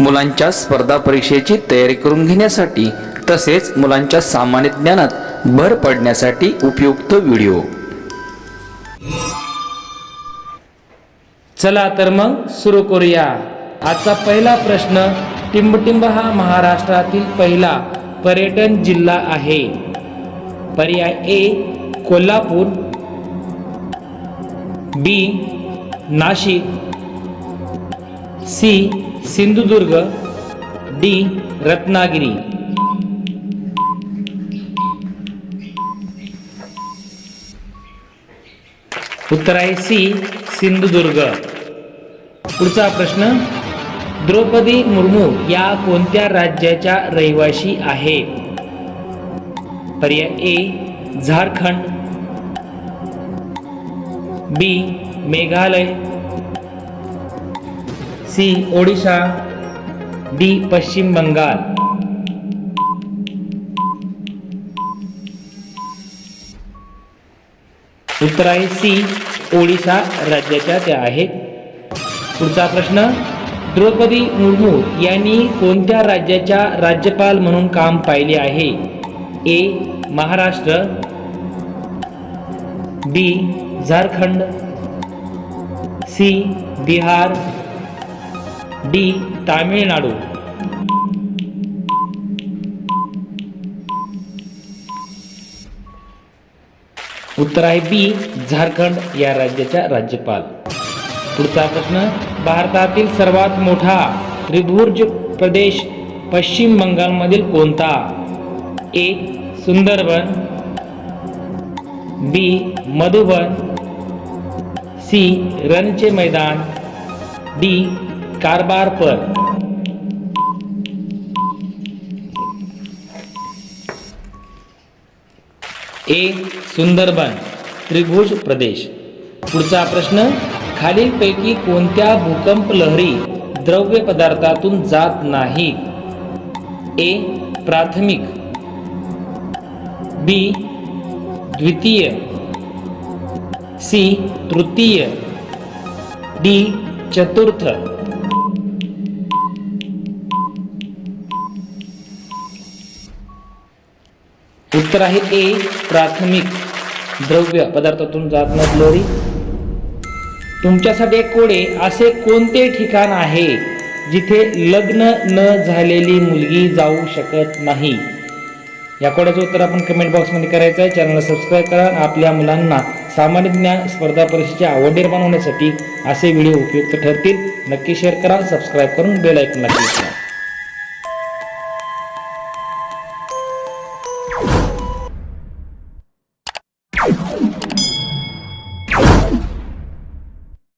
मुलांच्या स्पर्धा परीक्षेची तयारी करून घेण्यासाठी तसेच मुलांच्या सामान्य ज्ञानात भर पडण्यासाठी उपयुक्त व्हिडिओ. चला तर मग सुरू करूया. आजचा पहिला प्रश्न टिंबटिंब हा महाराष्ट्रातील पहिला पर्यटन जिल्हा आहे. पर्याय A Kolhapur. B Nashik. C Sindhudurg D. Ratnagiri. उत्तर आहे सी. सिंधुदुर्ग. पुढचा प्रश्न द्रौपदी मुर्मू या कोणत्या राज्याच्या रहिवाशी आहे? पर्याय A Jharkhand. B Meghalaya. C Odisha. D Paschim Bangal. उत्तर आहे सी ओडिशा राज्याच्या त्या आहेत. पुढचा प्रश्न द्रौपदी मुर्मू यांनी कोणत्या राज्याच्या राज्यपाल म्हणून काम पाहिले आहे? A Maharashtra. B Jharkhand. C Bihar. D Tamilnadu. उत्तर आहे बी झारखंड या राज्याच्या राज्यपाल. पुढचा प्रश्न भारतातील सर्वात मोठा त्रिभुर्ज प्रदेश पश्चिम बंगालमधील कोणता? A Sundarban. B Madhuban. C रणचे मैदान. डी कारबारपर ए सुंदरबन त्रिभुज प्रदेश. पुढचा प्रश्न खालीलपैकी कोणत्या भूकंप लहरी द्रव्य पदार्थातून जात नाही? ए प्राथमिक. बी द्वितीय. सी तृतीय. डी चतुर्थ. उत्तर आहे ए प्राथमिक. द्रव्य पदार्थातून जात नसलोरी लोरी. तुमच्यासाठी कोडे असे कोणते ठिकाण आहे जिथे लग्न न झालेली मुलगी जाऊ शकत नाही? या कोड्याचं उत्तर आपण कमेंट बॉक्समध्ये करायचं आहे. चॅनलला सबस्क्राईब करा आपल्या मुलांना सामान्य ज्ञान स्पर्धा परीक्षेची आवड निर्माण होण्यासाठी असे व्हिडिओ उपयुक्त ठरतील. नक्की शेअर करा सबस्क्राईब करून बेल ऐकून क्लिक करा.